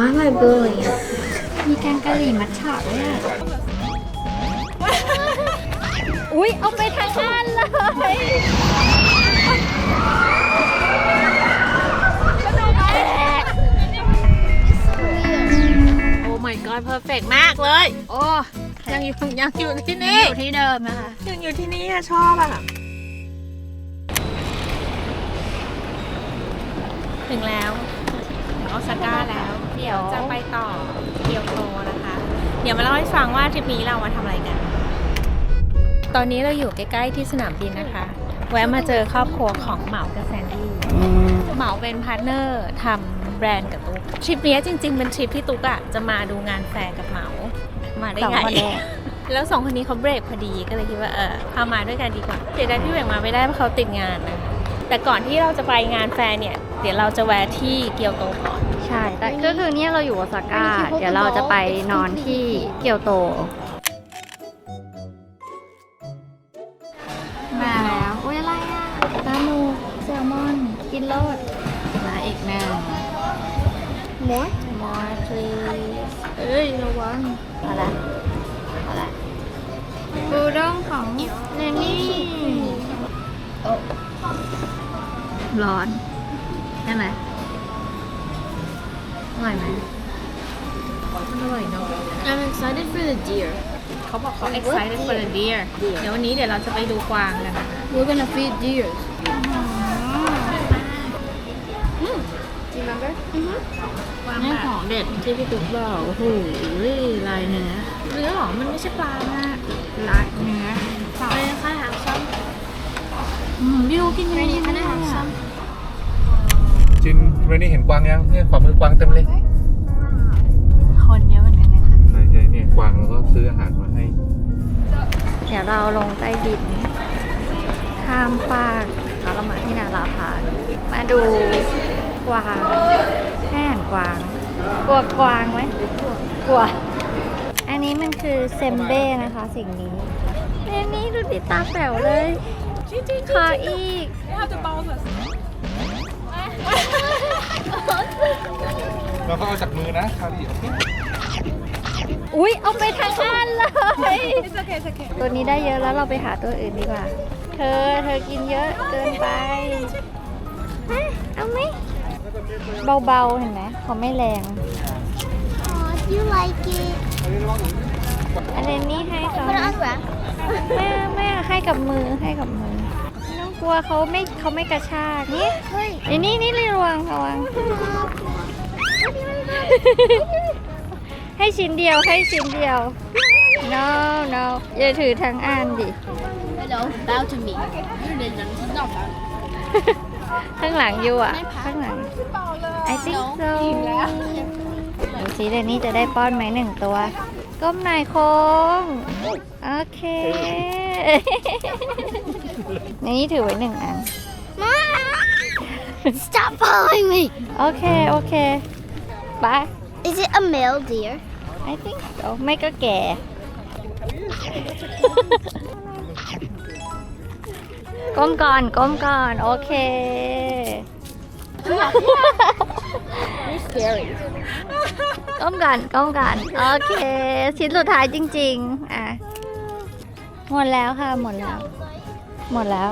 Why am I bullying? มีแกงกะหรี่มัทฉะด้วยอะอุ๊ย เอาไปทางอันเลยสนุกแอะโอ้ my god perfect มากเลย โอ้ยังอยู่ยังอยู่ที่นี่ อยู่ที่เดิมนะคะ ยังอยู่ที่นี่อะชอบอะถึงแล้วถึงโอซาก้าแล้ว เดี๋ยวจะไปต่อเกียวโตนะคะ เดี๋ยวมาเล่าให้ฟังว่าทริปนี้เรามาทำอะไรกัน ตอนนี้เราอยู่ใกล้ๆที่สนามบินนะคะ แวะมาเจอครอบครัวของเหมากับแซนดี้เหมาเป็นพาร์ทเนอร์ทำแบรนด์กับตุ๊กทริปนี้จริงๆเป็นทริปที่ตุ๊กอะจะมาดูงานแฟร์กับเหมามาได้สองไงคนแรกแล้วสองคนนี้เขาเบรกพอดีก็เลยคิดว่าเออพามาด้วยกันดีกว่าเสียดายพี่แหวงมาไม่ได้เพราะเขาติดงานนะแต่ก่อนที่เราจะไปงานแฟร์เนี่ย เดี๋ยวเราจะแวะที่เกียวโตก่อน ใช่ แต่ก็คือเนี่ยเราอยู่โอซาก้า เดี๋ยวเราจะไปนอนที่เกียวโต มาแล้วอุ้ยอะไรอะปลาหมึกแซลมอน กินโลดมาอีกหนึ่ง more more please เอ้ยระวังอะไรอะไรปูด้งของเนนี่ร้อนใช่ไหม อร่อยไหมอร่อยเนาะ I'm excited for the deer. เขาบอกเขา excited for the deer เดี๋ยววันนี้เดี๋ยวเราจะไปดูกวางกันนะคะ We're gonna feed deers. Do you remember? กวางนี่แบบของเด็ดที่พี่ตุ๊กบอกโอ้โหลายเนื้อเนื้อหรอมันไม่ใช่ปลามากลายเนื้อ Wait, can I have some? อืมพี่รู้กินยังไง Ready? Can I have some? จิน เรนนี่เห็นกวางยังเนี่ยขวามือกวางเต็มเลยคนเยอะเหมือนกันนะคะใช่ใช่เนี่ยกวางแล้วก็ซื้ออาหารมาให้ เดี๋ยวเราลงใต้ดินข้ามฟากแล้วเรามาที่นาราพานมาดูกวางแห่นกวาง กลัวกวางไหมกลัว อันนี้มันคือเซมเบ้นะคะสิ่งนี้อันนี้ดูติดตาแป๋วเลยขออีก เราก็เอาจากมือนะคารีโอเคอุ๊ย เอาไปทางอันเลย ตัวนี้ได้เยอะแล้วเราไปหาตัวอื่นดีกว่า เธอเธอกินเยอะเกินไปฮะเอาไหม เบาๆ เห็นไหมเขาไม่แรง Oh, do you like it? อันนี้ให้เขา Put it on wrap. ไม่ไม่ให้กับมือให้กับมือไม่ต้อง กลัวเขาไม่เขาไม่กระชากนี่ Hey. ไอ้นี่นี่ระวังระวังให้ชิ้นเดียวให้ชิ้นเดียว no no อย่าถือทั้งอันดิ Hello, bow to me. You didn't. It's not bow. ข้างหลังอยู่อะ ข้างหลัง I think so ดูสิเดยวนี่จะได้ป้อนไหมหนึ่งตัว ก้มหน่อยโค้งโอเคในนี้ถือไว้หนึ่งอัน Stop following me. โอเค โอเคบาย Is it a male deer? I think so ไม่ก็แก่ ก้มก่อน ก้มก่อน โอเค Scary. ก้มก่อนก้มก่อนโอเคชิ้นสุดท้ายจริง ๆ อะ หมดแล้วค่ะ หมดแล้ว หมดแล้ว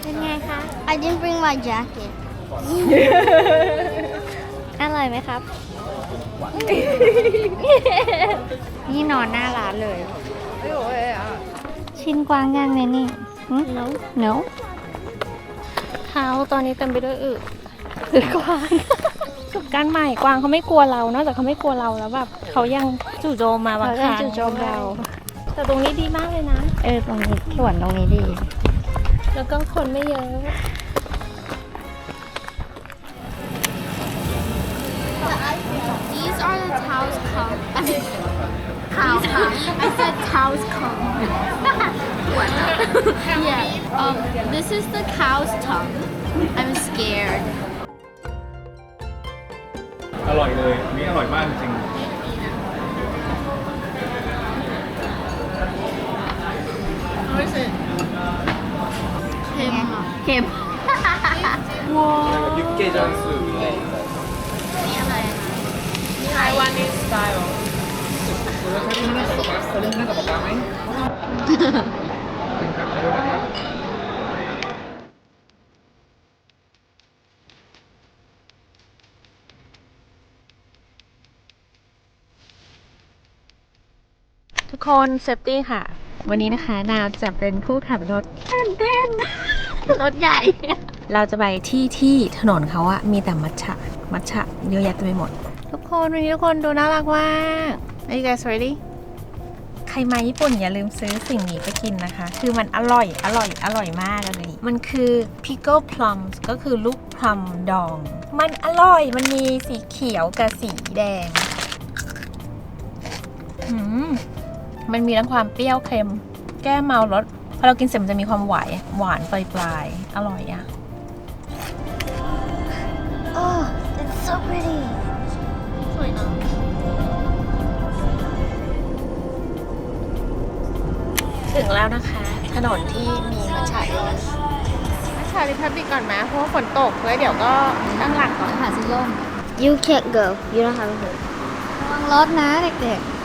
เป็นไงคะ I didn't bring my jacket. อร่อยไหมครับ นี่นอนหน้าร้านเลย ชินกวางย่างเลยนี่เนาเนาเท้าตอนนี้เต็มไปด้วยอึ คือกวางสุดการใหม่กวางเขาไม่กลัวเรานอกจากเขาไม่กลัวเราแล้วแบบเขายังจู่โจมมาบางเขาคจะรั้งจู่โจมเรา แต่ตรงนี้ดีมากเลยนะ เออตรงนี้สวนตรงนี้ดี แล้วก็คนไม่เยอะ These are the cows come. I mean, cows come. I said cows come. what? yeah. Um, this is the cow's tongue. I'm scared. อร่อยเลยอันนี่อร่อยมากจริง How is it? Him. เค็ม Whoa. 육개장 수. นี่อะไรคะ Taiwanese style 사진 하나 더 볼까? ทุกค นเซฟตี้ค่ะ วันนี้นะคะนาวจะเป็นผู้ขับรถรถใหญ่ เราจะไปที่ที่ถนนเขาอะมีแต่มัทฉะมัทฉะเยอะแยะเต็มไปหมด ทุกคนวันนี้ทุกคนดูน่ารักมาก Are you guys ready ใครมาญี่ปุ่นอย่าลืมซื้อสิ่งนี้ไปกินนะคะ คือมันอร่อย อร่อย อร่อยมากเลย มันคือ pickle plums ก็คือลูกพลัมดอง มันอร่อย มันมีสีเขียวกับสีแดงหืม มันมีทั้งความเปรี้ยวเค็ม แก้เมารสพอเรากินเสร็จมันจะมีความหวานหวานปลายๆอร่อยอะ Oh it's so pretty สวยเนาะถึงแล้วนะคะ ถนนที่มีมัชฉะเยอะมัชฉะริพับบิกก่อนไหมเพราะว่าฝนตกเลยเดี๋ยวก็ตั้งหลักก่อนหาซื้อล่ม You can't go you don't have a home ระวังรถนะเด็กๆ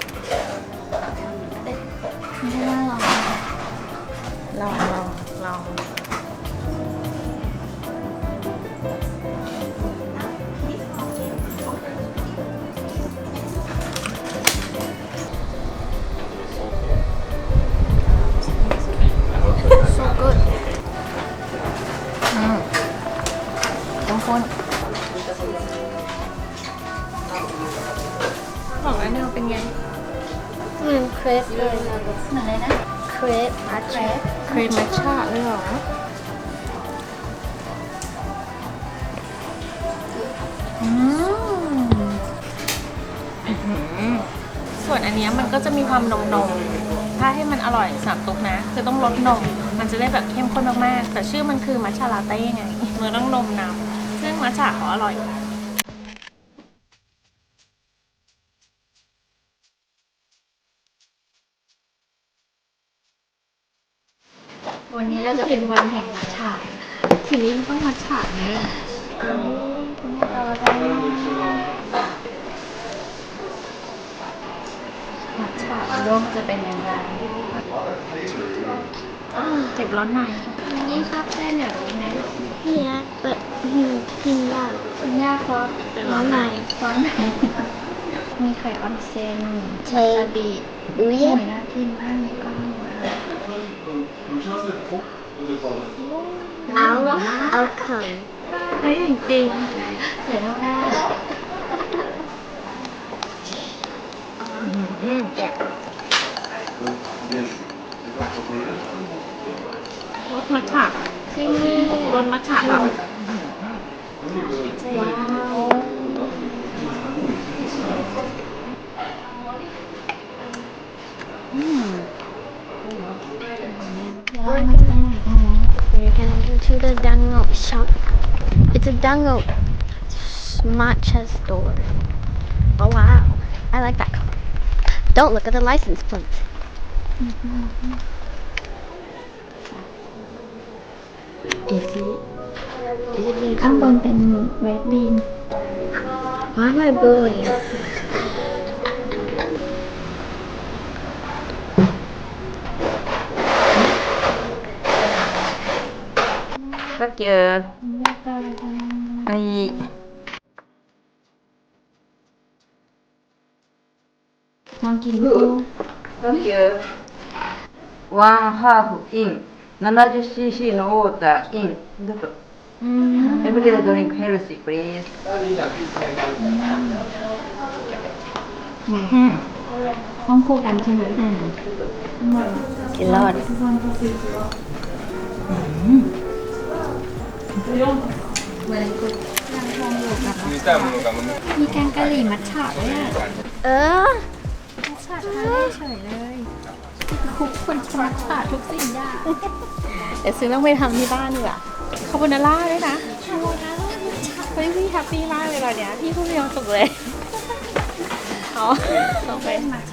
เนี่ยเป็นไงเหมือนเครปเลยเหมือนเลยนะ เครปอาเครปครีมมัทฉะเลยเหรออืมอื้อหือส่วนอันเนี้ยมันก็จะมีความนมนมๆถ้าให้มันอร่อยสำหรับตุ๊กนะคือต้องลดนม มันจะได้แบบเข้มข้นมากๆ แต่ชื่อมันคือมัทฉะลาเต้ไงมันต้องนมนำซึ่งมัทฉะเขาอร่อย วันนี้เรา จะเป็นวันแห่งมัทฉะทีนี้มันต้องมัทฉะไหมมัทฉะร่วมจะเป็นยังไงเจ็บร้อนในนี่ชอบเต้นแบบนี้ไหมเนี่ยแต่หิวกินยากคุณย่าเขาเป็นร้อนไหนร้อนไหนมีไข่ออนเซนเทวาซาบิดูหเย็มูนน่ากินมากเลยก็ เอาเอาไข่เฮ้ยจริงเดี๋ยวต้องได้รสมัทฉะรสมัทฉะแบบว้าว You're going into the dango shop. It's a dango matcha store. Oh wow, I like that color. Don't look at the license plates. Mm -hmm. Is it? Is it I'm going to red bean. Why am I blue? blowing? Rất giờ Ai Ngon kín cô Rất giờ One half in 70cc のウォーター in どうぞ Everybody drink healthy please ห้องคู่กันใช่ไหม กินรอด มี มีแกงกะหรี่มัทฉะด้วยอะเออมัทฉะทานได้เฉยเลยคุกคนมัทฉะทุกสิ่งอย่างเดี๋ยวซื้อต้องไปทำที่บ้านดีกว่าคาโบนาร่าด้วยนะเฮ้ยพี่แฮปปี้มากเลยตอนเนี้ยพี่พูดมีความสุขเลยเอาต่อไปมัทฉ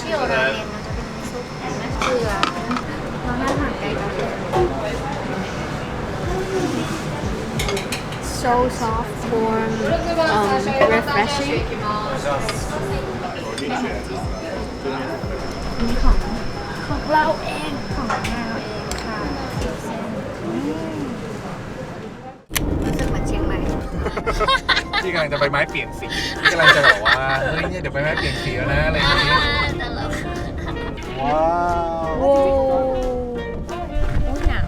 ชี่ยวราเมนมันจะเป็นซุปแอนเกลือเราหน้าห่างไกลกัน so soft warm um, refreshing นี่ของของเราเองของเราเองค่ะรู้สึกเหมือนเชียงใหม่ ที่กำลังจะไปไม้เปลี่ยนสีที่กำลังจะบอกว่าเฮ้ยเนี่ยเดี๋ยวไปไม้เปลี่ยนสีแล้วนะอะไรอย่างงี้ว้าวโอ้ยหนาว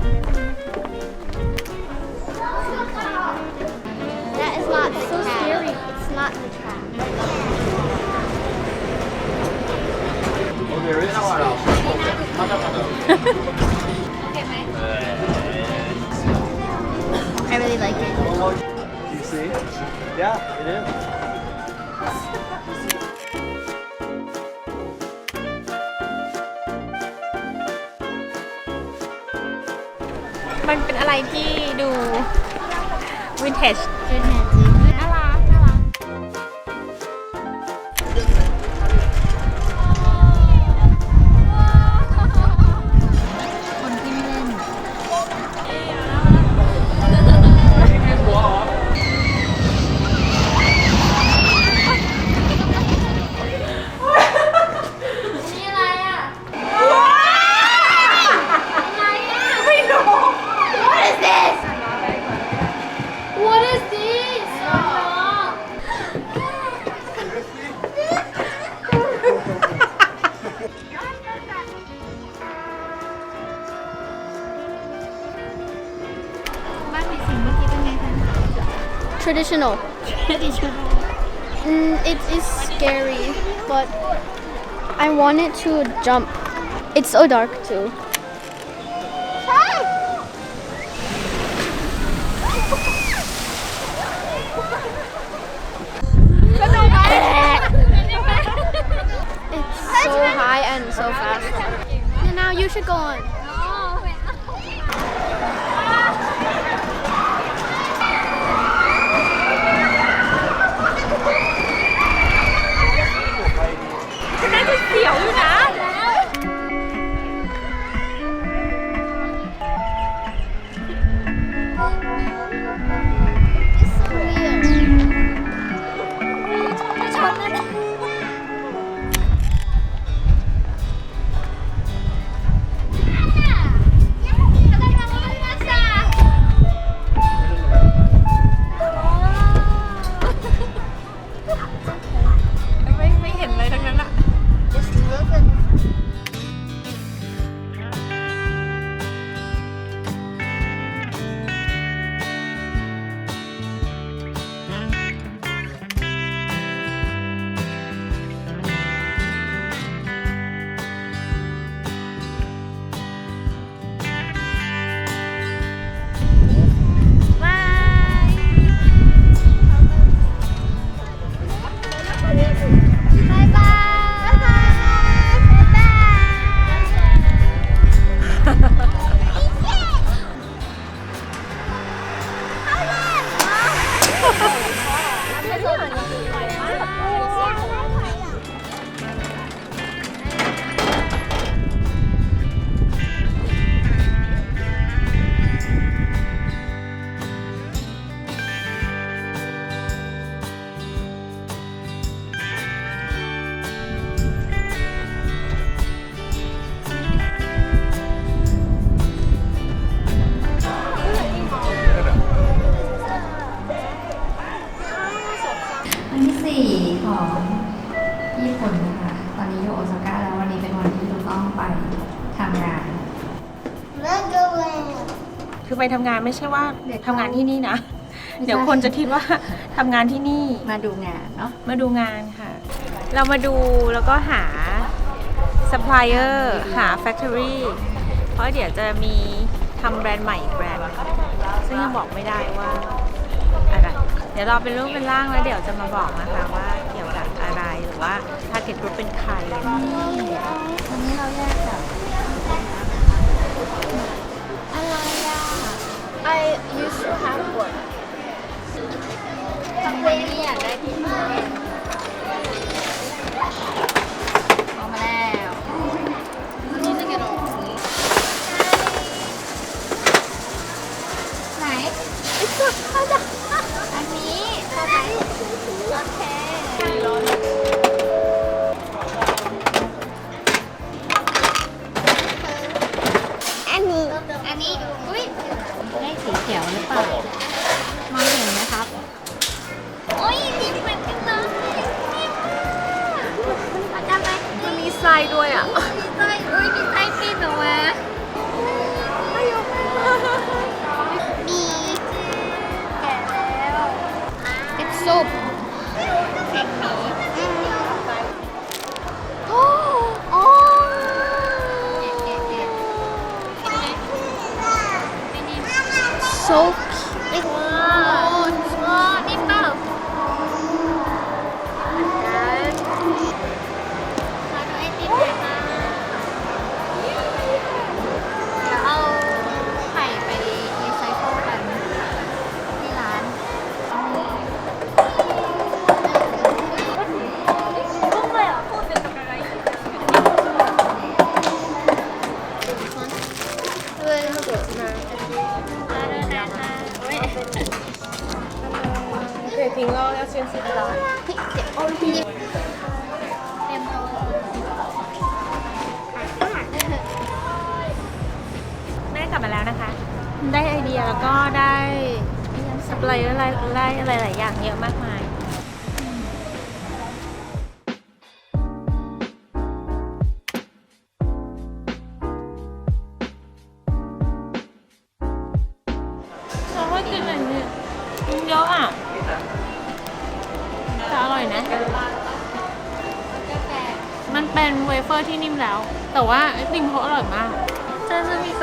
That is not so scary. It's not the trap. 'Cause I really like it. You see? Yeah, it is. มันเป็นอะไรที่ดูวินเทจ Good Traditional. Traditional. Mm, it is scary, but I wanted to jump. It's so dark too. It's so high and so fast. And now you should go on. ม่เห็นเลยทั้งนั้นอะ Thank you. 他不能了， คือไปทำงานไม่ใช่ว่าเดี๋ยวทำงานที่นี่นะ ไม่ใช่ เดี๋ยวคนจะคิดว่าทำงานที่นี่มาดูงานเนาะมาดูงานค่ะ เรามาดูแล้วก็หาซัพพลายเออร์หาแฟคทอรี่เพราะเดี๋ยวจะมีทำแบรนด์ใหม่อีกแบรนด์หนึ่งซึ่งยังบอกไม่ได้ว่าอะไร เดี๋ยวเราเป็นรูปเป็นร่างแล้วเดี๋ยวจะมาบอกนะคะว่าเกี่ยวกับอะไรหรือว่า target group เป็นใคร วันนี้เราแยกกั I used to have one. ทำเองอยากได้ที่ Oh, oh. so cute. ว้ 可以停了，要先吃的。 โอ้ยพี่เตรียมตัว แม่กลับมาแล้วนะคะ ได้ไอเดียแล้วก็ได้อะไรอะไรอะไรอะไรหลายอย่างเยอะมากมาย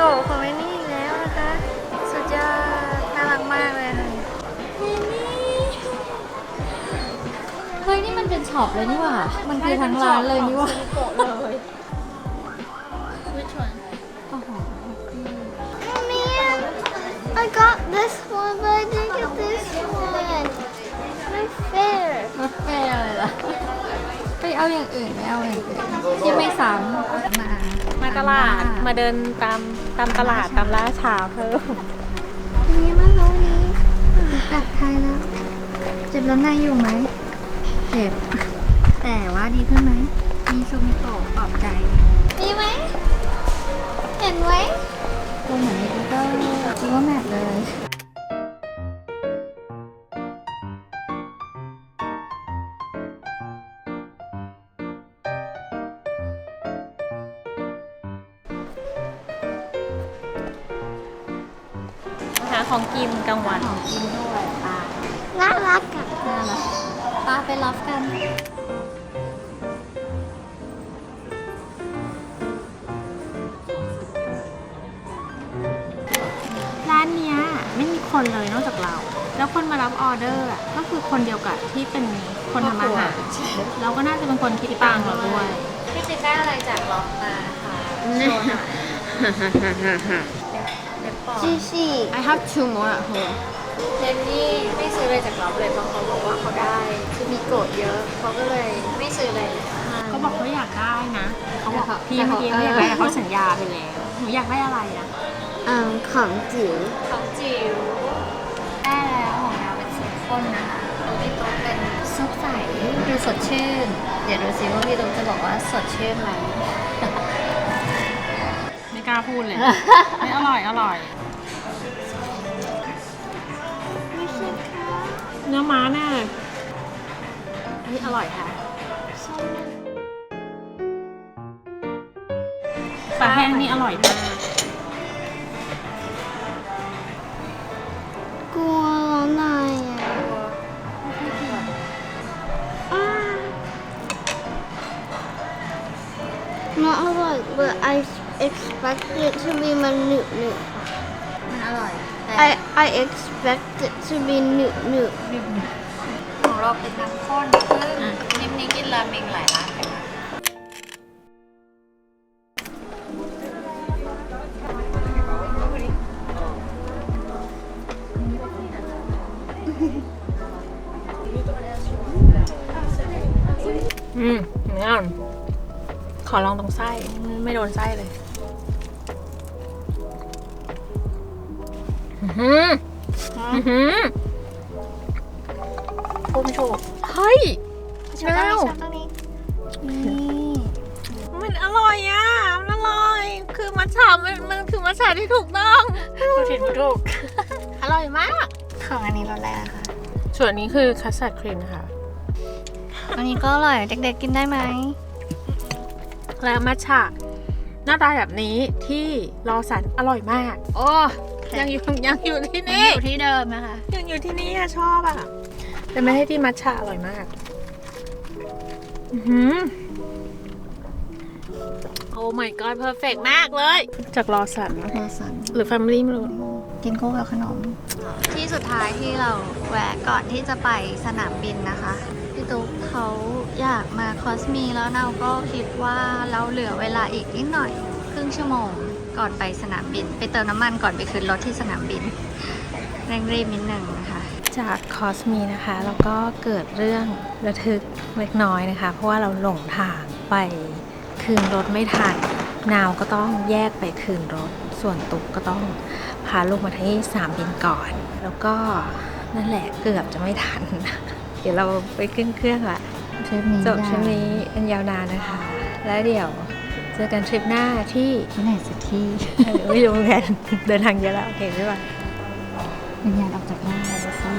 โกะของแม่นี่อีกแล้วนะคะ สุดยอดน่ารักมากเลยค่ะเฮ้ยนี่มันเป็นช็อปเลยนี่หว่า มันคือทั้งร้านเลยนี่หว่า Which one โอ้โห Man, I got this one, but I didn't get this one. My fair. รถเฟ่เลยล่ะไป เอาอย่างอื่นไม่เอาอย่างอื่นที่ไม่ซ้ำมามาตลาดมาเดินตามตามตลาดตามร้านชาเพิ่มนี่มันรู้นี้กลับไทยแล้ว เจ็บแล้วนายอยู่ไหมเจ็บ แต่ว่าดีขึ้นไหมมีซูมิโกะปลอบใจมีไหมเห็นไหมตัวเหมือนใน Google Google Map เลย อฟกัน ร้านเนี้ยไม่มีคนเลยนอกจากเรา แล้วคนมารับออเดอร์อะก็คือคนเดียวกับที่เป็นคนทำอาหารเราก็น่าจะเป็นคนคิดตังค์เราด้วย พี่จิ๊บได้อะไรจากลอฟมาค่ะโชว์หน่อย เล็บปอดจีซี่ I have two more at home เจนนี่ไม่ซื้อเลยจากลอฟเลยเพราะเขาบอกว่าเขาได้คือมีโกดเยอะเขาก็เลยไม่ซื้อเลยเขาบอกเขาอยากได้นะเขาบอกแต่เขาพี่เมื่อกี้เขาอยากได้แต่เขาเขาสัญญาไปแล้วหนูอยากได้อะไรอะอ่าของจิ๋วของจิ๋วได้แล้วของเราเป็นซุปข้นนะคะพี่ตุ๊กเป็นซุปใสดูสดชื่น เดี๋ยวดูซิว่าพี่ตุ๊กจะบอกว่าสดชื่นไหมไม่กล้าพูดเลยไม่อร่อยอร่อย ม้าแน่เลยอันนี้อร่อยค่ะปลาแห้งนี่อร่อยมาก กลัวร้อนในอะอ่า not อร่อย but I expect it to be มันหนึบหนึบมันอร่อยแต่ I I expect it to be หนึบหนึบของเราเป็นน้ำข้นซึ่งนิ่มนี้กินราเมงหลายร้านเลยค่ะอืมเนื้อขอลองตรงไส้ ไม่โดนไส้เลย อื้อ ออื้อหือพูดไม่ถูกเฮ้ย ชอบตรงนี้ว้าวชอบตรงนี้นี่มันอร่อยอะ มันอร่อย คือมัทฉะมันมันคือมัทฉะที่ถูกต้องพูดผิดพูดถูกอร่อยมาก ของอันนี้รสแรกค่ะส่วนนี้คือคัสตาร์ดครีมนะคะอันนี้ก็อร่อยเด็กๆกินได้ไหม แล้วมัทฉะหน้าตาแบบนี้ที่รอสันอร่อยมาก โอ้ ยังอยู่ยังอยู่ที่ยังนี่ อยู่ที่เดิมนะคะ ยังอยู่ที่นี่อะชอบอะแต่ไม่ให้ที่มัทฉะอร่อยมากอือหือโอ้ my god perfect มากเลย จากรอสันรอสันหรือ family ไม่รู้กินคู่กับขนม ที่สุดท้ายที่เราแวะก่อนที่จะไปสนามบินนะคะพี่ตุ๊กเขาอยากมาคอสมีแล้วเราก็คิดว่าเราเหลือเวลาอีกนิดหน่อย ครึ่งชั่วโมง ก่อนไปสนามบิน ไปเติมน้ำมันก่อนไปขึ้นรถที่สนามบินเร่งรีบนิดหนึ่งนะคะจากคอสมีนะคะแล้วก็เกิดเรื่องระทึกเล็กน้อยนะคะ เพราะว่าเราหลงทางไปคืนรถไม่ทันนาวก็ต้องแยกไปคืนรถ ส่วนตุ๊กก็ต้องพาลูกมาที่สนามบินก่อน แล้วก็นั่นแหละเกือบจะไม่ทัน เดี๋ยวเราไปขึ้นเครื่องละทริปนี้จบทริปนี้อันยาวนานนะคะ แล้วเดี๋ยว เจอกันทริปหน้าที่ที่ไหนสักที่เออไม่รู้เหมือนกันเดินทางเยอะแล้ว โอเคบ๊ายบายวิญญาณออกจากบ้านแล้วก็